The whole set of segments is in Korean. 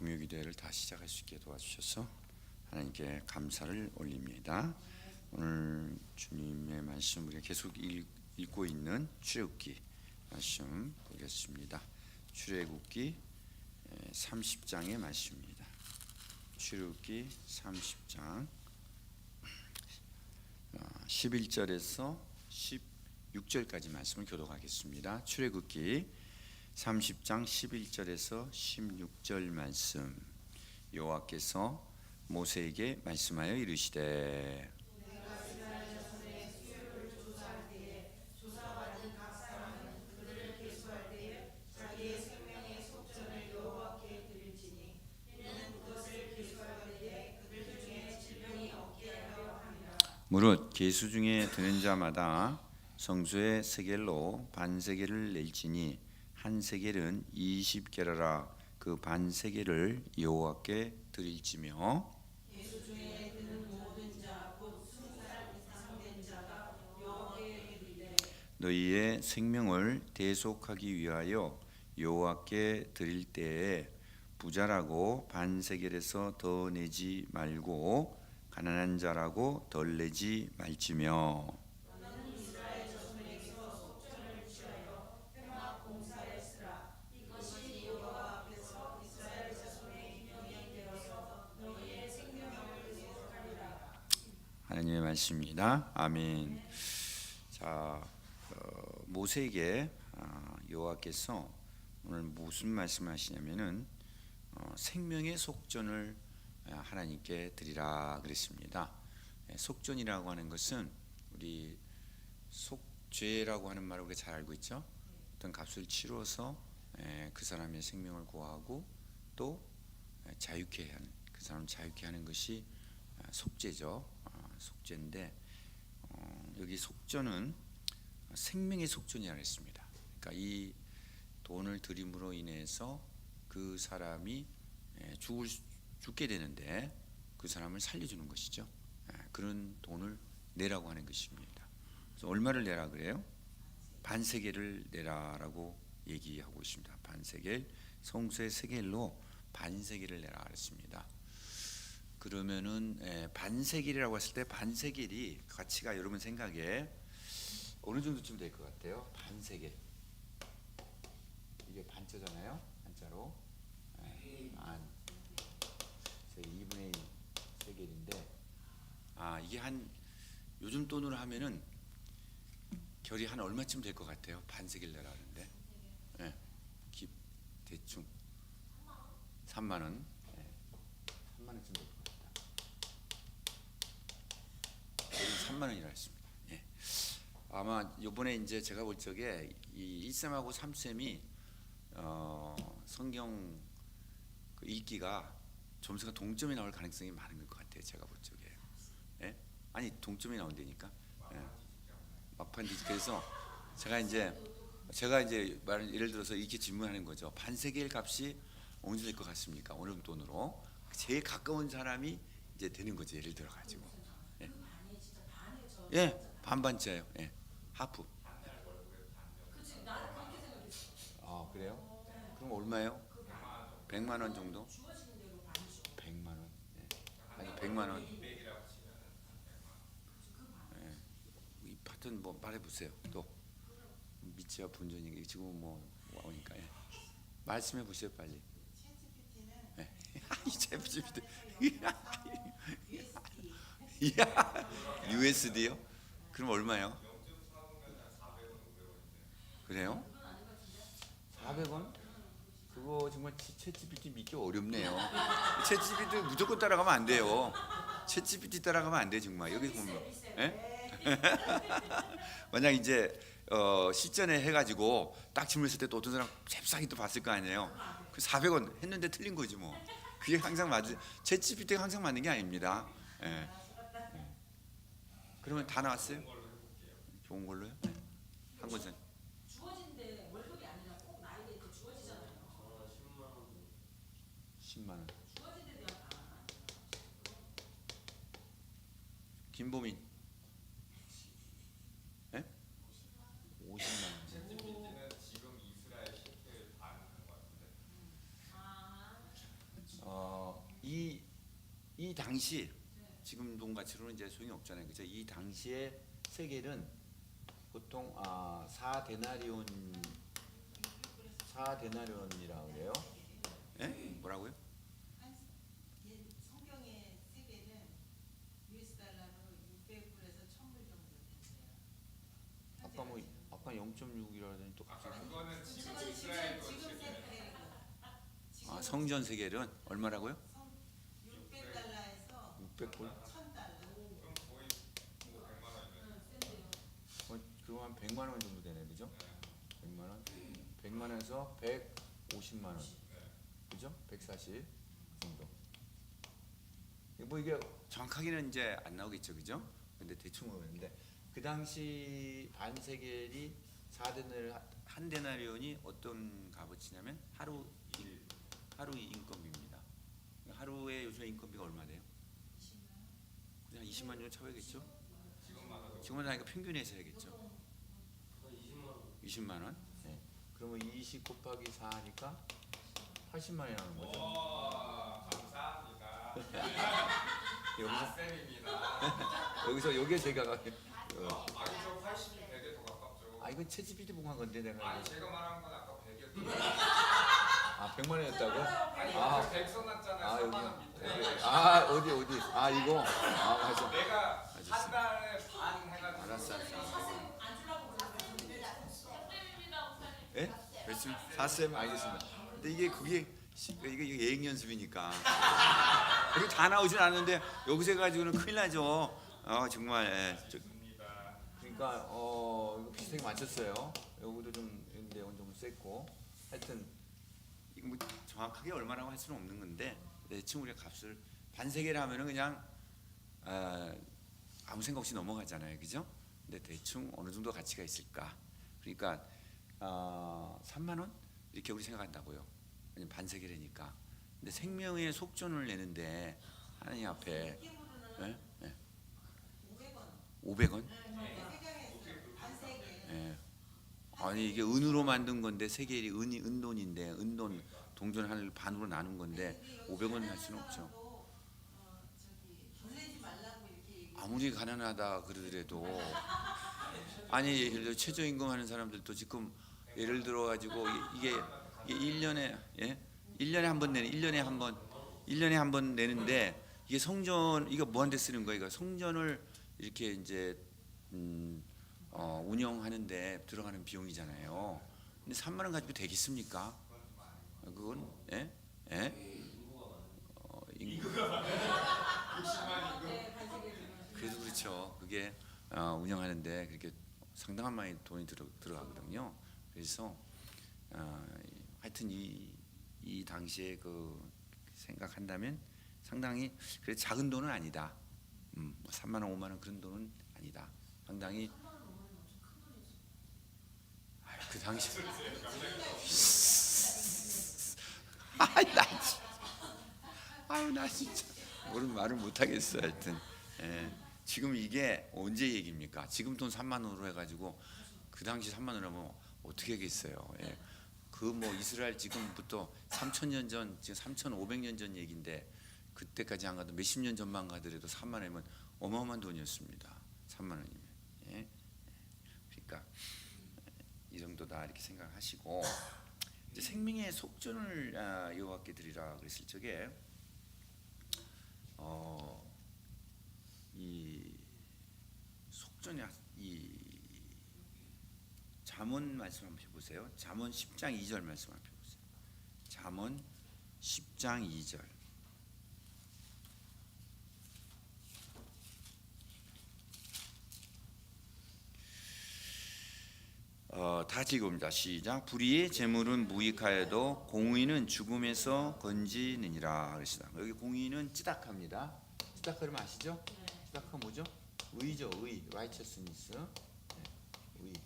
금요기도회를 다 시작할 수 있게 도와주셔서 하나님께 감사를 올립니다. 오늘 주님의 말씀 우리가 계속 읽, 읽고 있는 출애굽기 말씀 보겠습니다. 출애굽기 30장의 말씀입니다. 출애굽기 30장 11절에서 16절까지 말씀을 교독하겠습니다. 출애굽기 30장 11절에서 16절 말씀. 여호와께서 모세에게 말씀하여 이르시되 무릇 계수 중에 드는 자마다 성수의 세겔로 반세겔을 낼지니 한 세겔은 20게라라. 그 반 세겔을 여호와께 드릴지며 너희의 생명을 대속하기 위하여 여호와께 드릴 때에 부자라고 반세겔에서 더 내지 말고 가난한 자라고 덜 내지 말지며 말씀입니다. 아멘. 자 어, 모세에게 아, 여호와께서 오늘 무슨 말씀하시냐면은 어, 생명의 속전을 아, 하나님께 드리라 그랬습니다. 예, 속전이라고 하는 것은 우리 속죄라고 하는 말을 우리가 잘 알고 있죠. 어떤 값을 치러서 예, 그 사람의 생명을 구하고 또 예, 자유케 하는 그 사람 자유케 하는 것이 아, 속죄죠. 아, 속죄인데 어, 여기 속전은 생명의 속전이라고 했습니다. 그러니까 이 돈을 드림으로 인해서 그 사람이 예, 죽을 수- 죽게 되는데 그 사람을 살려주는 것이죠. 예, 그런 돈을 내라고 하는 것입니다. 그래서 얼마를 내라 그래요? 반세겔을 내라라고 얘기하고 있습니다. 반세겔 성수의 세겔로 반세겔을 내라 그랬습니다. 그러면은 예, 반세겔이라고 했을 때 반세겔이 가치가 여러분 생각에 어느 정도쯤 될 것 같아요? 반세겔 이게 반자잖아요. 한자로 예, 반 2분의 1 세겔인데 아 이게 한 요즘 돈으로 하면은 결이 한 얼마쯤 될 것 같아요? 반세겔 내라 하는데 예, 기 대충 3만 원, 예, 3만 원쯤 될 것 같다. 여기 3만 원이라 했습니다. 예. 아마 요번에 이제 제가 볼 적에 이 1셈하고 3셈이 어, 성경 그 읽기가 점수가 동점이 나올 가능성이 많은 것 같아요. 제가 볼 적에. 예? 아니 동점이 나온다니까. 예. 막판 뒤 그래서 제가 이제 제가 이제 말 예를 들어서 이렇게 질문하는 거죠. 반세겔 값이 어느 정도 될것 같습니까? 오늘 돈으로 제일 가까운 사람이 이제 되는 거죠. 예를 들어 가지고. 예. 예, 반반짜예요. 예, 하프. 아 그래요? 그럼 얼마예요? 100만 원 정도? 100만 원. 예. 아니 100만 원. 예. 이 파트는 뭐 말해 보세요. 또 미치와 본전이 지금 뭐 오니까 예. 말씀해 보세요 빨리. 예. 이챗 USD요? 그럼 얼마요? 그래요? 400원? 그거 정말 챗GPT 믿기 어렵네요. 챗GPT 무조건 따라가면 안 돼요. 챗GPT 따라가면 안 돼 정말. 여기 보면, 예? 만약 이제 어, 실전에 해가지고 딱 질문했을 때 또 어떤 사람 잽싸게 또 봤을 거 아니에요. 그 400원 했는데 틀린 거지 뭐. 그게 항상 맞지. 챗GPT가 항상 맞는 게 아닙니다. 예. 예. 그러면 다 나왔어요? 좋은 걸로요? 네. 한 권선. 주어진데 월급이 아니라 꼭 나에게 그 주어지잖아요. 10만 원. 주어진 데 대한 다 김보민. 예? 50만 원. 반하는 것 같은데 이 당시 지금 돈 가치로는 이제 소용이 없잖아요. 그죠? 이 당시에 세겔은 보통 아, 4 데나리온 4 데나리온이라고 그래요. 예? 뭐라고요? 한 예, 성경의 세계는 US 달러로 600불에서 1000불 정도 됐어요. 아까 뭐 아까 0.6이라더니 또 갑자기 그거는 지금 지금 지금 이스라엘 지금 거지. 세계는 아, 성전 세겔은 얼마라고요? 600골? 그한 100만 원 정도 되네, 그죠? 100만 원? 100만 원에서 150만 원. 그죠? 140 정도. 뭐 이게 정확하게는 이제 안 나오겠죠, 그죠? 근데 대충 오는데 그 당시 반세겔이 4 대나리온이 어떤 값어치냐면 하루 20만 원 정도 쳐야겠죠? 지금은 하니까 평균에서 해야겠죠. 20만 원. 네. 그러면 20 곱하기 4 하니까 80만 원이 나오는 거죠. 와 감사합니다. 여기서 쌤입니다. 여기서 여기에 제가 가- 어, 아니 저 80이 100에 더 가깝죠. 아 이건 채집비디 봉한 건데 내가 아니 제가 말한 건 아까 100이었어요. 아 100만 원이었다고? 아. 아, 100 써놨잖아요. 아 3만 여기 원 밑에. 아 어디 어디 아 이거 아 맞아 내가. 한 달에 반 해가지고. 알았어, 예? 그렇죠 사쌤 알겠습니다 근데 이게 그게 시- 이게, 이게 예행 연습이니까 이거 다 나오진 않는데 여기서 해가지고는 큰일 나죠 아 정말 예. 저-. 그러니까 어 이거 비슷하게 맞췄어요. 여기도 좀 내용은 좀 셌고 하여튼 이거 뭐 정확하게 얼마라고 할 수는 없는 건데 대충 우리가 값을 반세계를 하면은 그냥 아, 아무 생각 없이 넘어가잖아요, 그죠? 근데 대충 어느 정도 가치가 있을까? 그러니까 아, 3만 원 이렇게 우리 생각한다고요. 왜냐면 반세계라니까. 근데 생명의 속전을 내는데 하나님 앞에 예? 예. 500원. 500원? 세경에서 반세계. 예. 아니 이게 은으로 만든 건데 세계일이 은이 은돈인데 은돈 동전 하나를 반으로 나눈 건데 500원 할 수는 없죠. 아무리 가난하다 그러더라도 아니 예를 들어 최저임금 하는 사람들도 지금 예를 들어 가지고 이게 이게 1년에 예? 1년에 한 번 내는 1년에 한 번 1년에 한 번 내는데 이게 성전 이거 뭐한테 쓰는 거야? 이거 성전을 이렇게 이제 음, 어, 운영하는데 들어가는 비용이잖아요. 근데 3만 원 가지고 되겠습니까? 그건 예? 예? 어, 인구 네. 그래도 그렇죠. 그게 어, 운영하는데 그렇게 상당한 많이 돈이 들어 들어가거든요. 그래서 어, 이- 하여튼 이, 이 당시에 그 생각한다면 상당히 그래 작은 돈은 아니다. 음, 뭐 3만 원, 5만 원 그런 돈은 아니다. 상당히 그 당시 아이 나 아유 나 진짜 모르는 말을 못 하겠어 하여튼 예. 지금 이게 언제 얘기입니까? 지금 돈 3만 원으로 해가지고 그 당시 3만 원이면 어떻게 하겠어요? 예. 그뭐 이스라엘 지금부터 3천 년 전, 지금 3,500년 전 얘긴데 그때까지 안 가도 몇십 년 전만 가더라도 3만 원이면 어마어마한 돈이었습니다. 3만 원이면 예. 그러니까 이 정도다 이렇게 생각하시고 이제 생명의 속전을 아, 여호와께 드리라 그랬을 적에 어, 이 속전이 이 잠언 말씀 한번 해보세요. 잠언 10장 2절 말씀 한번 해보세요. 잠언 10장 2절. 어, 다 읽어봅니다. 시작. 불의의 재물은 무익하여도 공의는 죽음에서 건지느니라. 그러시다. 여기 공의는 찌닥합니다. 찌닥하면 아시죠? 찌닥하 뭐죠? 의죠. 의. righteousness. 네, 의. 네.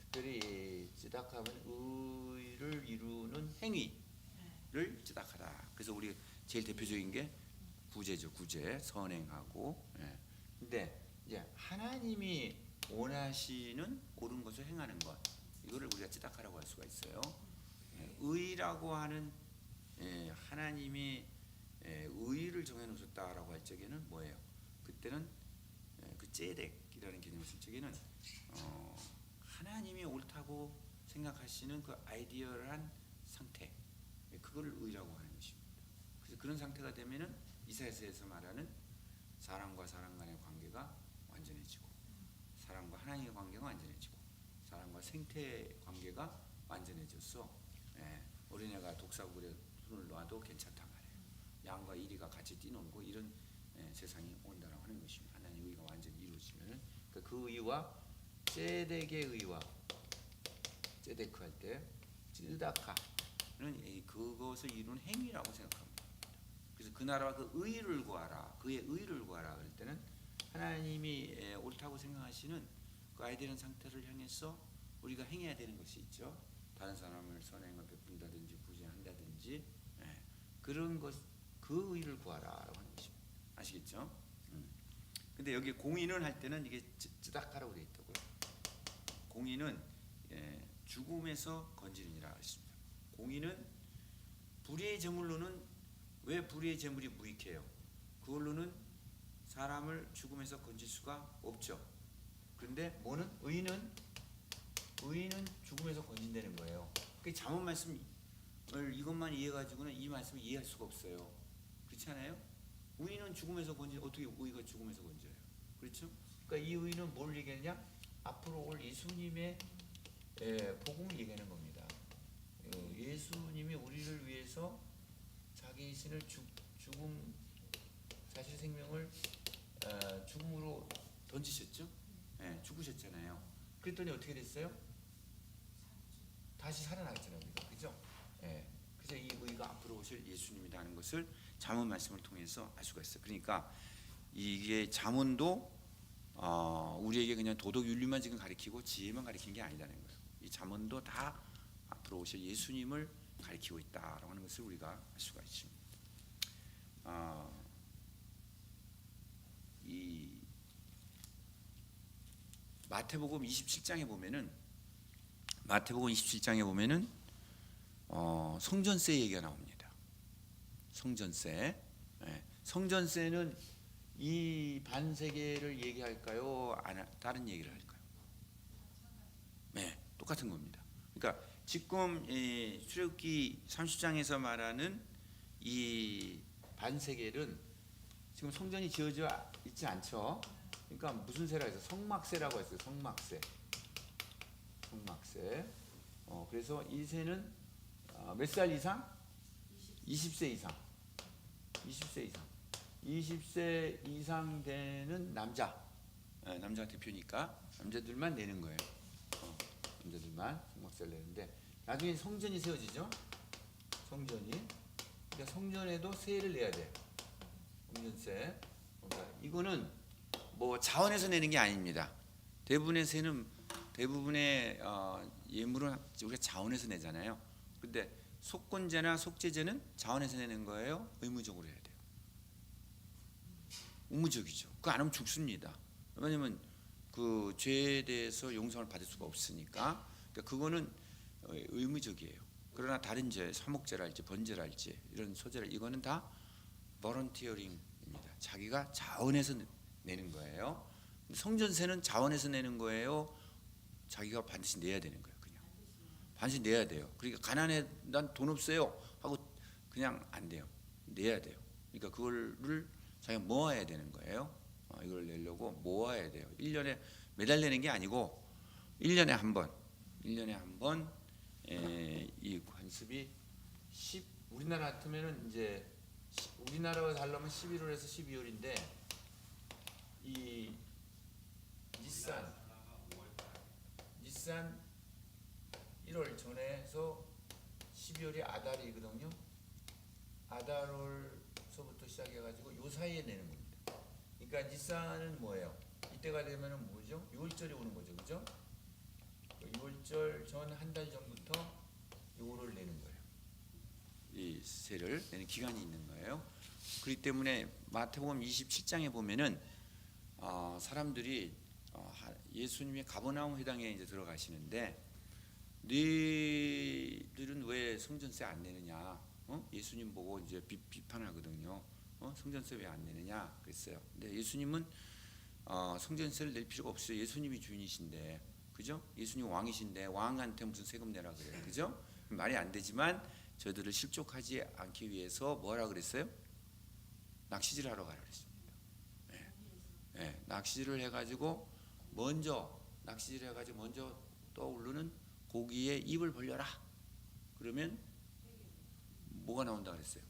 특별히 찌닥하면 의를 이루는 행위를 찌닥하다. 그래서 우리 제일 대표적인 게 구제죠. 구제. 선행하고. 예. 근데 이제 하나님이 원하시는 옳은 것을 행하는 것 이거를 우리가 찌닥하라고 할 수가 있어요. 예, 의라고 하는 예, 하나님이 예, 의의를 정해놓으셨다라고 할 적에는 뭐예요? 그때는 예, 그 제덱이라는 개념을 쓸 적에는 어, 하나님이 옳다고 생각하시는 그 아이디어한 상태 예, 그거를 의라고 하는 것입니다. 그래서 그런 상태가 되면은 이사야서에서 말하는 사람과 사람 간의 관계가 완전해지고 사람과 하나님의 관계가 완전해지고 사람과 생태 관계가 완전해졌어. 예, 어린애가 독사구리에 손을 놔도 괜찮단 말이에요. 양과 이리가 같이 뛰놀고 이런 예, 세상이 온다라고 하는 것입니다. 하나님의 의가 완전히 이루어지면은 그러니까 그 의와 제덱의 의와 제데크 할때 찌다카는 이 그것을 이루는 행위라고 생각합니다. 그래서 그 나라와 그 의를 구하라, 그의 의를 구하라 그럴 때는 하나님이 예, 옳다고 생각하시는 그 아이들은 상태를 향해서 우리가 행해야 되는 것이 있죠. 다른 사람을 선행을 베푼다든지 부지한다든지 예, 그런 것, 그 의를 구하라라고 하는 것입니다. 아시겠죠? 음. 근데 여기 공인을 할 때는 이게 찌- 찌다카라고 되어 있다고요. 공인은 예, 죽음에서 건지느니라 했습니다. 공인은 불의의 제물로는 왜 불의의 제물이 무익해요? 그걸로는 사람을 죽음에서 건질 수가 없죠. 그런데 뭐는 의인은 의인은 죽음에서 건진다는 거예요. 그 잠언 말씀을 이것만 이해 가지고는 이 말씀을 이해할 수가 없어요. 그렇지 않아요? 의인은 죽음에서 건지 어떻게 의가 죽음에서 건져요? 그렇죠? 그러니까 이 의인은 뭘 얘기하냐? 앞으로 올 예수님의 예, 복음을 얘기하는 겁니다. 어, 예수님이 우리를 위해서 자기 신을 죽, 죽음 자신 생명을 어, 죽음으로 던지셨죠? 예, 죽으셨잖아요. 그랬더니 어떻게 됐어요? 다시 살아났잖아요, 우리가 그죠? 예. 그래서 이 의가 앞으로 오실 예수님이라는 것을 잠언 말씀을 통해서 알 수가 있어요. 그러니까 이게 잠언도 어, 우리에게 그냥 도덕 윤리만 지금 가리키고 지혜만 가리킨 게 아니라는 거예요. 이 잠언도 다 앞으로 오실 예수님을 가리키고 있다라고 하는 것을 우리가 알 수가 있습니다. 아, 이 마태복음 27장에 보면은 마태복음 27장에 보면은 어, 성전세 얘기가 나옵니다. 성전세. 예, 성전세는 이 반세계를 얘기할까요? 다른 얘기를 할까요? 네, 똑같은 겁니다. 그러니까 지금 이 출애굽기 30장에서 말하는 이 반세계는 지금 성전이 지어져 있지 않죠. 그러니까 무슨 세라 해서 성막세라고 했어요. 성막세. 성막세. 어, 그래서 이 세는 어, 몇살 이상? 20 세 이상. 20세 이상. 20세 이상 되는 남자. 예, 남자 대표니까 남자들만 내는 거예요. 어, 남자들만 성막세를 내는데 나중에 성전이 세워지죠. 성전이. 그러니까 성전에도 세를 내야 돼. 성전세. 이거는 뭐 자원에서 내는 게 아닙니다. 대부분의 세는 대부분의 어, 예물은 우리가 자원에서 내잖아요. 근데 속건제나 속죄제는 자원에서 내는 거예요. 의무적으로 해야 돼요. 의무적이죠. 그거 안 하면 죽습니다. 왜냐면 그 죄에 대해서 용서를 받을 수가 없으니까. 그러니까 그거는 어, 의무적이에요. 그러나 다른 죄, 사목죄랄지 번제랄지 이런 소재를 이거는 다 버런티어링입니다. 자기가 자원에서 내는 거예요. 성전세는 자원에서 내는 거예요. 자기가 반드시 내야 되는 거예요. 그냥 반드시 내야 돼요. 그러니까 가난해 난 돈 없어요 하고 그냥 안 돼요. 내야 돼요. 그러니까 그거를 자기가 모아야 되는 거예요. 어, 이걸 내려고 모아야 돼요. 1년에 매달 내는 게 아니고 1년에 한 번, 1년에 한 번, 이 관습이 10 우리나라 같으면은 이제 시- 우리나라와 달라면 11월에서 12월인데 이 닛산 닛산 1월 전에서 12월이 아달이거든요. 아달월서부터 시작해가지고 요 사이에 내는 겁니다. 그러니까 닛산은 뭐예요? 이때가 되면은 뭐죠? 6월절이 오는 거죠, 그죠? 6월절 전 한 달 전부터 요거를 내는 거예요. 이 세를 내는 기간이 있는 거예요. 그렇기 때문에 마태복음 27장에 보면은 어, 사람들이 어, 하- 예수님의 가버나움 회당에 이제 들어가시는데 너희들은 왜 성전세 안 내느냐? 어? 예수님 보고 이제 비, 비판하거든요. 어? 성전세 왜 안 내느냐 그랬어요. 근데 예수님은 어, 성전세를 낼 필요가 없어요. 예수님이 주인이신데, 그죠? 예수님 왕이신데 왕한테 무슨 세금 내라 그래요, 그죠? 말이 안 되지만 저들을 실족하지 않기 위해서 뭐라 그랬어요? 낚시질 하러 가라 그랬습니다. 예, 예, 낚시를 해가지고 먼저 낚시질 해가지고 먼저 떠오르는 고기에 입을 벌려라. 그러면 뭐가 나온다 그랬어요?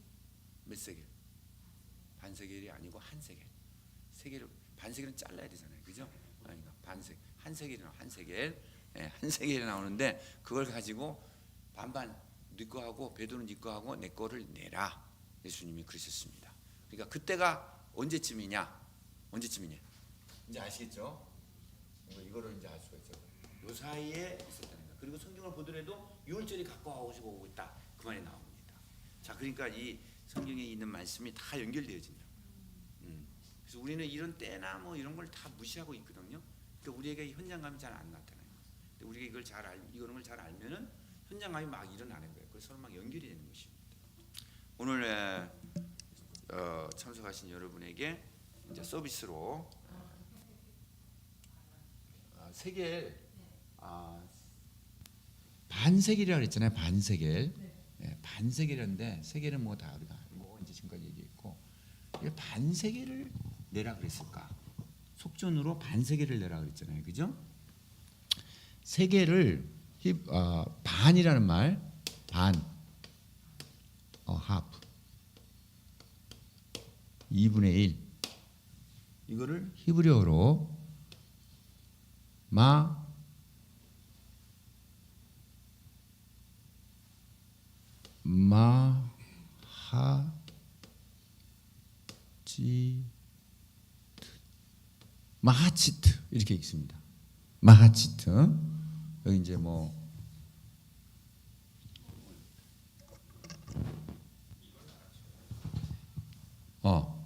몇 세겔? 반 세겔이 아니고 한 세겔. 세겔을 반 세겔은 잘라야 되잖아요, 그죠? 아니까 반 세, 한 세겔이 나와 한 세겔, 예, 한 세겔이 나오는데 그걸 가지고 반반 네 거 하고 배도는 네 거 하고 내 거를 내라. 예수님이 그러셨습니다. 그러니까 그때가 언제쯤이냐? 언제쯤이냐? 이제 아시겠죠? 이거 이거를 이제 알 수가 있죠. 요 사이에 있었다는 거. 그리고 성경을 보더라도 유월절이 가까워지고 오고 있다. 그 말이 나옵니다. 자, 그러니까 이 성경에 있는 말씀이 다 연결되어진다. 음. 그래서 우리는 이런 때나 뭐 이런 걸 다 무시하고 있거든요. 그러니까 우리에게 현장감이 잘 안 나타나요. 우리가 이걸 잘 알, 이런 걸 잘 알면은 현장감이 막 일어나는 거예요. 그래서 서로 막 연결이 되는 것입니다. 오늘 에, 어, 참석하신 여러분에게 이제 서비스로 아, 세계 아, 반세겔이라고 그랬잖아요. 반세겔. 예, 반세겔인데 세겔은 뭐다 우리가 뭐 이제 지금까지 얘기했고 왜 반세겔을 내라 그랬을까? 속전으로 반세겔을 내라 그랬잖아요. 그죠? 세겔을 히- 어, 반이라는 말 반. 어, 하프. 2분의 1. 이거를 히브리어로 마 마하지 마하치트 이렇게 읽습니다. 마하치트 여기 이제 뭐 어.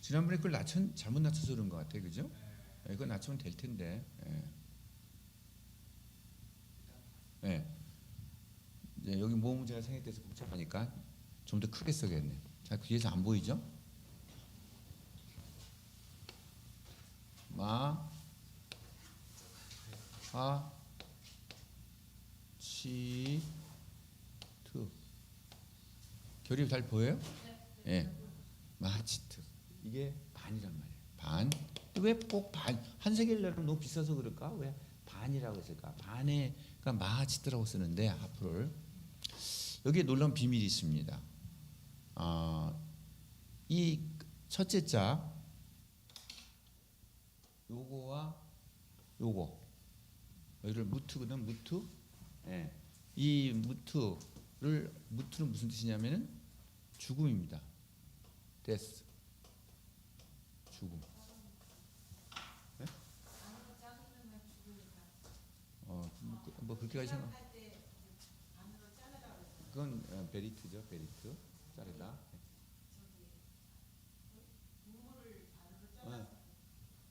지난번에 그걸 낮춘 잘못 낮춰서 그런 것 같아, 그죠? 예, 이거 낮추면 될 텐데. 예. 예. 이제 여기 모음 문제가 생략돼서 복잡하니까 좀 더 크게 써야겠네. 자, 뒤에서 안 보이죠? 마, 하, 치, 트. 결이 잘 보여요? 예. 마하치트. 이게 반이란 말이에요. 반. 왜 꼭 반? 한 세겔 내면 너무 비싸서 그럴까? 왜 반이라고 했을까? 반에 그러니까 마하치트라고 쓰는데 앞을 여기에 놀라운 비밀이 있습니다. 아, 이 첫째 자 요거와 요거 여기를 무트거든 무트. 예. 이 무트를 무트는 무슨 뜻이냐면은 죽음입니다. 데스. 죽음. 네? 어, 뭐, 그- 뭐 그렇게까지 생각. 그건 어, 베리트죠, 베리트. 자르다. 네.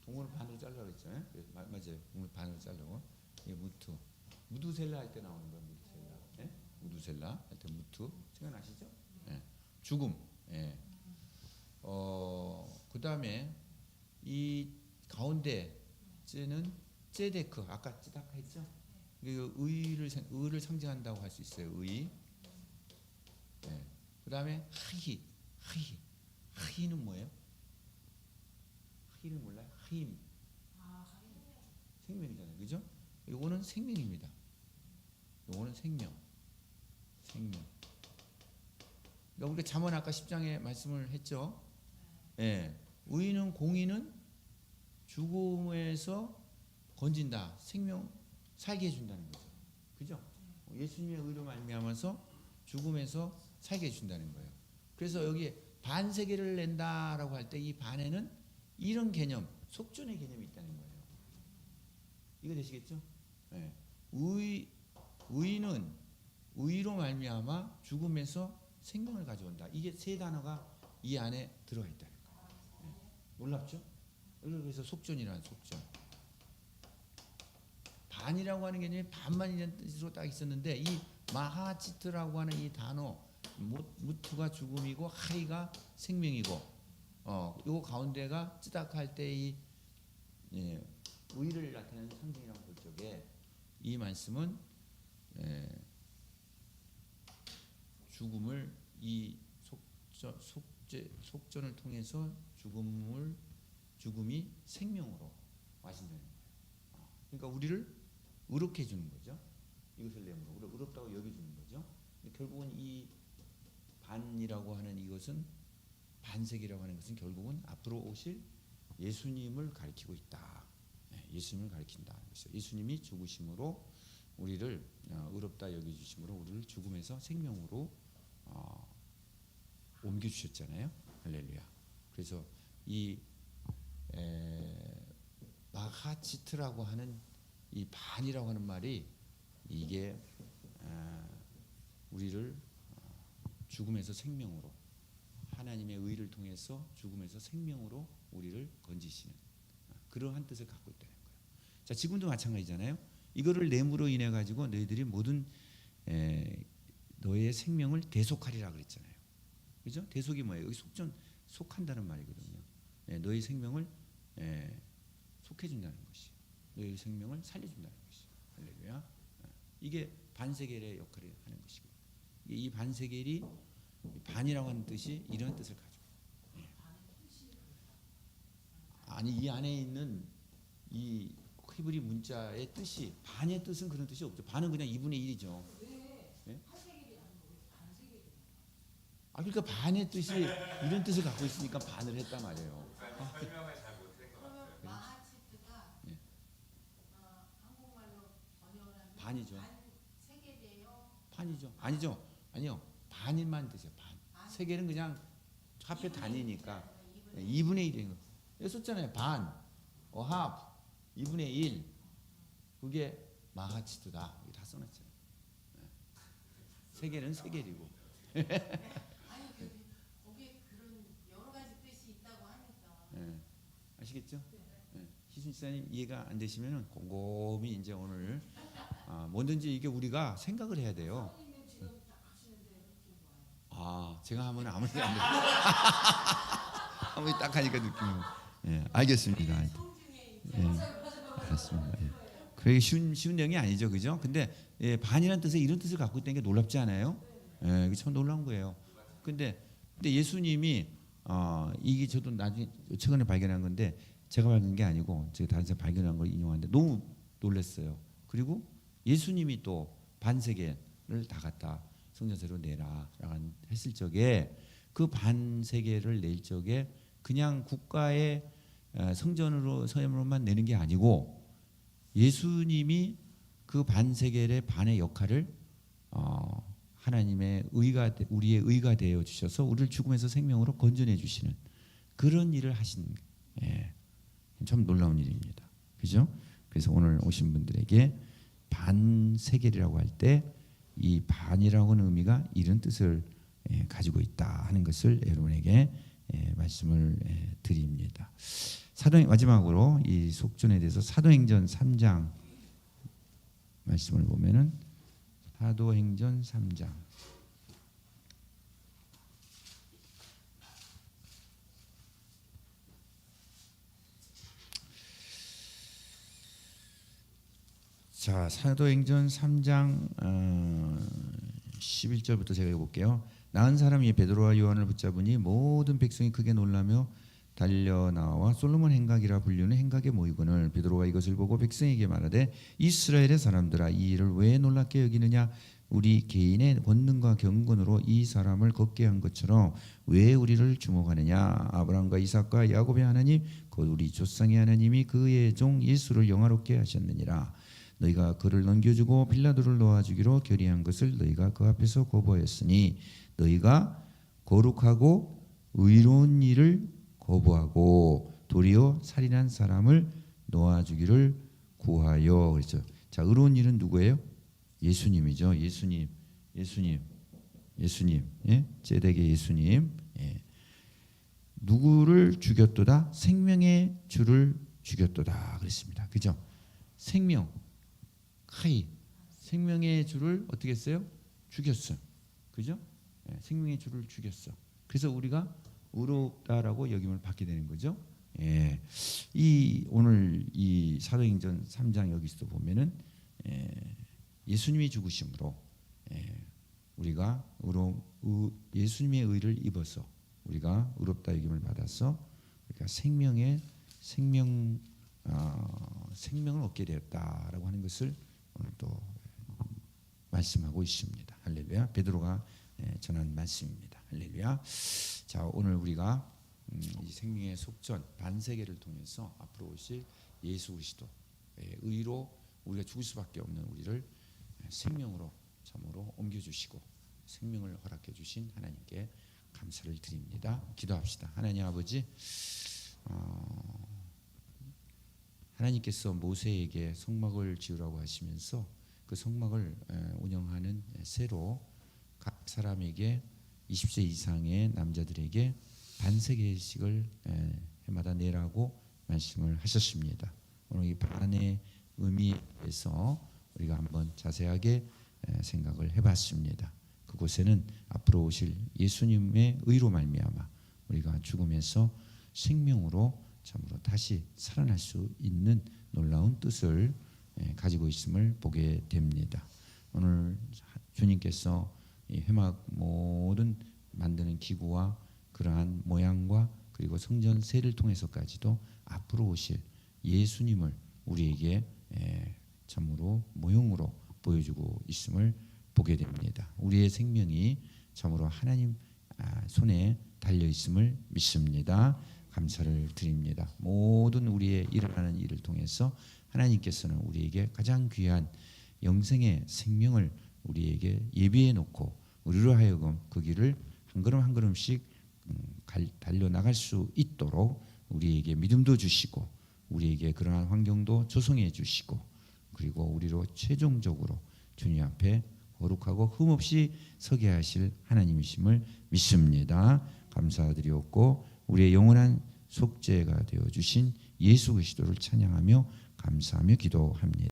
동물을 반으로 잘라 그랬죠. 예? 예, 마- 맞아요. 동물 반으로 자르고 이게 무트. 무두셀라 할 때 나오는 거예요. 무두셀라. 예? 무두셀라 할 때 무트. 생각나시죠? 예. 죽음. 예. 어, 그 다음에 이 가운데 째는 째데크 아까 찌다카 했죠? 이거 의를 상- 의를 상징한다고 할 수 있어요. 의. 예. 그다음에 하히. 하히. 하히는 뭐예요? 하히는 몰라요? 하임. 생명이잖아요. 그죠? 요거는 생명입니다. 요거는 생명. 생명. 그러니까 우리가 잠언 아까 10장에 말씀을 했죠. 예. 의인은 공의는 죽음에서 건진다. 생명 살게 해 준다는 거죠. 그죠? 예수님의 의로 말미암아서 죽음에서 살게 해 준다는 거예요. 그래서 여기 반세계를 낸다라고 할 때 이 반에는 이런 개념, 속전의 개념이 있다는 거예요. 이거 되시겠죠? 예. 의 의는 의로 말미암아 죽음에서 생명을 가져온다. 이게 세 단어가 이 안에 들어가 있다는 거예요. 예. 놀랍죠? 그래서 속전이라는 속전. 반이라고 하는 개념이 반만이라는 뜻으로 딱 있었는데 이 마하치트라고 하는 이 단어 무- 무투가 죽음이고 하이가 생명이고 어 요거 가운데가 찌닥할 때이 예, 의를 나타내는 상징이라고 볼 적에 이 말씀은 예, 죽음을 이 속전 속죄 속전을 통해서 죽음을 죽음이 생명으로 와신다는 거예요. 어, 그러니까 우리를 의롭게 해주는 거죠. 이것을 내므로 우리 의롭다고 여겨주는 거죠. 결국은 이 반이라고 하는 이것은 반색이라고 하는 것은 결국은 앞으로 오실 예수님을 가리키고 있다. 네, 예수님을 가리킨다. 예수님이 죽으심으로 우리를 어, 의롭다 여겨주심으로 우리를 죽음에서 생명으로 어, 옮겨 주셨잖아요. 할렐루야. 그래서 이 에, 마하치트라고 하는 이 반이라고 하는 말이 이게 아, 우리를 어, 죽음에서 생명으로 하나님의 의를 통해서 죽음에서 생명으로 우리를 건지시는 아, 그러한 뜻을 갖고 있다는 거예요. 자 지금도 마찬가지잖아요. 이거를 내므로 인해 가지고 너희들이 모든 에, 너의 생명을 대속하리라 그랬잖아요. 그죠? 대속이 뭐예요? 여기 속전 속한다는 말이거든요. 예, 너의 생명을 예, 속해준다는 것이, 너의 생명을 살려준다는 것이. 할렐루야. 어, 이게 반세겔의 역할을 하는 것이고, 이 반세겔이 반이라고 하는 뜻이 이런 뜻을 가지고. 예. 아니 이 안에 있는 이 히브리 문자의 뜻이 반의 뜻은 그런 뜻이 없죠. 반은 그냥 2분의 1이죠. 아 그러니까 반의 뜻이 이런 뜻을 갖고 있으니까 반을 했단 말이에요. 설명을 잘 못한 것 그러면 같아요. 마하치트가 예. 어, 한국말로 번역을 하면 반이죠. 세계대요. 반이죠. 아니죠. 아니요. 반일만 뜻이에요. 반. 세계는 그냥 합해 단위니까 2분의 1인 거. 여기 썼잖아요. 반, 어합, 2분의 1. 그게 마하치트다. 이게 다 써놨잖아요. 예. 세계는 세계이고. 아니 그 거기에 그런 여러 가지 뜻이 있다고 하니까 예. 아시겠죠? 예. 희순 지사님 이해가 안 되시면은 곰곰이 이제 오늘 아, 뭐든지 이게 우리가 생각을 해야 돼요. 아, 제가 하면 아무리 안 돼. 아무리 딱 하니까 느낌이. 예, 알겠습니다. 예, 알았습니다. 예. 그게 쉬운 쉬운 내용이 아니죠, 그죠? 근데 예, 반이라는 뜻에 이런 뜻을 갖고 있다는 게 놀랍지 않아요? 예, 이게 참 놀라운 거예요. 근데 근데 예수님이 어, 이게 저도 나중에 최근에 발견한 건데 제가 발견한 게 아니고 제가 다른 사람 발견한 걸 인용하는데 너무 놀랐어요. 그리고 예수님이 또 반세계를 다 갖다 성전세로 내라라고 했을 적에 그 반세계를 낼 적에 그냥 국가의 어, 성전으로 서염으로만 내는 게 아니고 예수님이 그 반세겔의 반의 역할을 어, 하나님의 의가 되- 우리의 의가 되어 주셔서 우리를 죽음에서 생명으로 건져내 주시는 그런 일을 하신 예, 참 놀라운 일입니다. 그죠? 그래서 오늘 오신 분들에게 반세겔이라고 할 때 이 반이라고 하는 의미가 이런 뜻을 예, 가지고 있다 하는 것을 여러분에게 예, 말씀을 예, 드립니다. 사도 마지막으로 이 속전에 대해서 사도행전 3장 말씀을 보면은 사도행전 3장 자 사도행전 3장 어, 11절부터 제가 읽어볼게요. 나은 사람이 베드로와 요한을 붙잡으니 모든 백성이 크게 놀라며 달려 나와 솔로몬 행각이라 불리는 행각에 모이거늘 베드로가 이것을 보고 백성에게 말하되 이스라엘의 사람들아 이 일을 왜 놀랍게 여기느냐? 우리 개인의 권능과 경건으로 이 사람을 걷게 한 것처럼 왜 우리를 주목하느냐? 아브라함과 이삭과 야곱의 하나님 곧 우리 조상의 하나님이 그의 종 예수를 영화롭게 하셨느니라 너희가 그를 넘겨주고 빌라도를 놓아주기로 결의한 것을 너희가 그 앞에서 거부하였으니 너희가 거룩하고 의로운 일을 거부하고 도리어 살인한 사람을 놓아주기를 구하여 그랬죠. 자 의로운 일은 누구예요? 예수님이죠. 예수님, 예수님, 예수님, 예? 제대계 예수님. 예. 누구를 죽였도다? 생명의 주를 죽였도다. 그랬습니다. 그죠? 생명, 카이, 생명의 주를 어떻게 했어요? 죽였어. 그죠? 예, 생명의 주를 죽였어. 그래서 우리가 의롭다라고 여김을 받게 되는 거죠. 예. 이 오늘 이 사도행전 3장 여기서 보면은 예, 예수님이 죽으심으로 예, 우리가 의로 의, 예수님의 의를 입어서 우리가 의롭다 여김을 받아서 우리가 생명의 생명 어, 생명을 얻게 되었다라고 하는 것을 오늘 또 말씀하고 있습니다. 할렐루야. 베드로가 예, 전한 말씀입니다. 할렐루야. 자, 오늘 우리가 음, 이 생명의 속전 반세계를 통해서 앞으로 오실 예수 그리스도 의 의로 우리가 죽을 수밖에 없는 우리를 생명으로 참으로 옮겨 주시고 생명을 허락해 주신 하나님께 감사를 드립니다. 기도합시다. 하나님 아버지 어, 하나님께서 모세에게 성막을 지으라고 하시면서 그 성막을 에, 운영하는 새로 각 사람에게 20세 이상의 남자들에게 반세계씩을 에, 해마다 내라고 말씀을 하셨습니다. 오늘 이 반의 의미에서 우리가 한번 자세하게 에, 생각을 해봤습니다. 그곳에는 앞으로 오실 예수님의 의로 말미암아 우리가 죽음에서 생명으로 참으로 다시 살아날 수 있는 놀라운 뜻을 에, 가지고 있음을 보게 됩니다. 오늘 주님께서 이 회막 모든 만드는 기구와 그러한 모양과 그리고 성전 세를 통해서까지도 앞으로 오실 예수님을 우리에게 에, 참으로 모형으로 보여주고 있음을 보게 됩니다. 우리의 생명이 참으로 하나님 아, 손에 달려 있음을 믿습니다. 감사를 드립니다. 모든 우리의 일어나는 일을 통해서 하나님께서는 우리에게 가장 귀한 영생의 생명을 우리에게 예비해 놓고 우리로 하여금 그 길을 한 걸음 한 걸음씩 음, 갈- 달려 나갈 수 있도록 우리에게 믿음도 주시고 우리에게 그러한 환경도 조성해 주시고 그리고 우리로 최종적으로 주님 앞에 거룩하고 흠없이 서게 하실 하나님이심을 믿습니다. 감사드리옵고 우리의 영원한 속죄가 되어 주신 예수 그리스도를 찬양하며 감사하며 기도합니다.